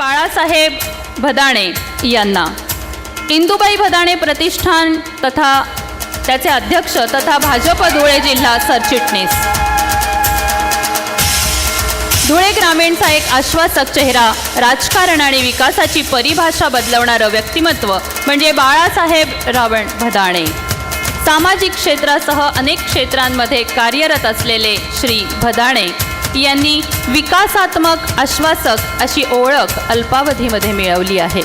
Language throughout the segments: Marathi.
बाळासाहेब भदाणे यांना. इंदुबाई भदाणे प्रतिष्ठान तथा त्याचे अध्यक्ष तथा भाजप धुळे जिल्हा सरचिटणीस. धुळे ग्रामीणचा एक आश्वासक चेहरा राजकारण आणि विकासाची परिभाषा बदलवणारं व्यक्तिमत्व म्हणजे बाळासाहेब रावण भदाणे. सामाजिक क्षेत्रासह अनेक क्षेत्रांमध्ये कार्यरत असलेले श्री भदाणे यांनी विकासात्मक आश्वासक अशी ओळख अल्पावधीमध्ये मिळवली आहे.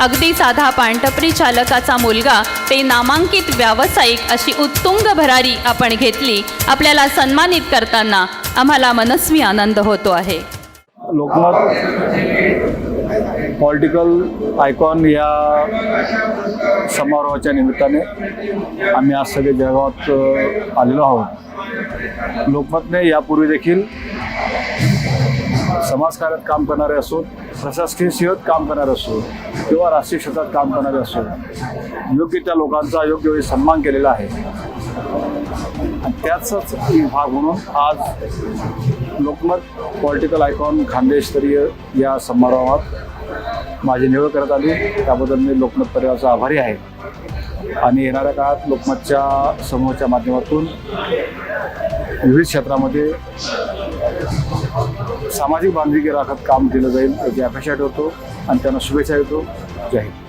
अगदी साधा पानटपरी चालकाचा मुलगा ते नामांकित व्यावसायिक अशी उत्तुंग भरारी आपण घेतली आपल्याला सन्मानित करताना आम्हाला मनस्वी आनंद होतो आहे. लोकमत पॉलिटिकल आयकॉन या समारोहाच्या निमित्ताने आम्ही आज सगळे जळगावात आलेलो आहोत. लोकमतने यापूर्वी देखील समाजकार्यात काम करणारे असोत प्रशासकीय सेवेत काम करणारे असोत किंवा राष्ट्रीय क्षेत्रात काम करणारे असोत योग्य त्या लोकांचा योग्य वेळी सन्मान केलेला आहे. त्याचाच एक भाग म्हणून आज लोकमत पॉलिटिकल आयकॉन खानदेशस्तरीय या समारोहात माझी निवड करत आली. त्याबद्दल मी लोकमत परिवाराचा आभारी आहे. आणि येणाऱ्या काळात लोकमतच्या समूहाच्या माध्यमातून विविध क्षेत्रामध्ये सामाजिक बांधिलकी राखत काम केलं जाईल याची अपेक्षा ठेवतो आणि त्यांना शुभेच्छा देतो. जय हिंद.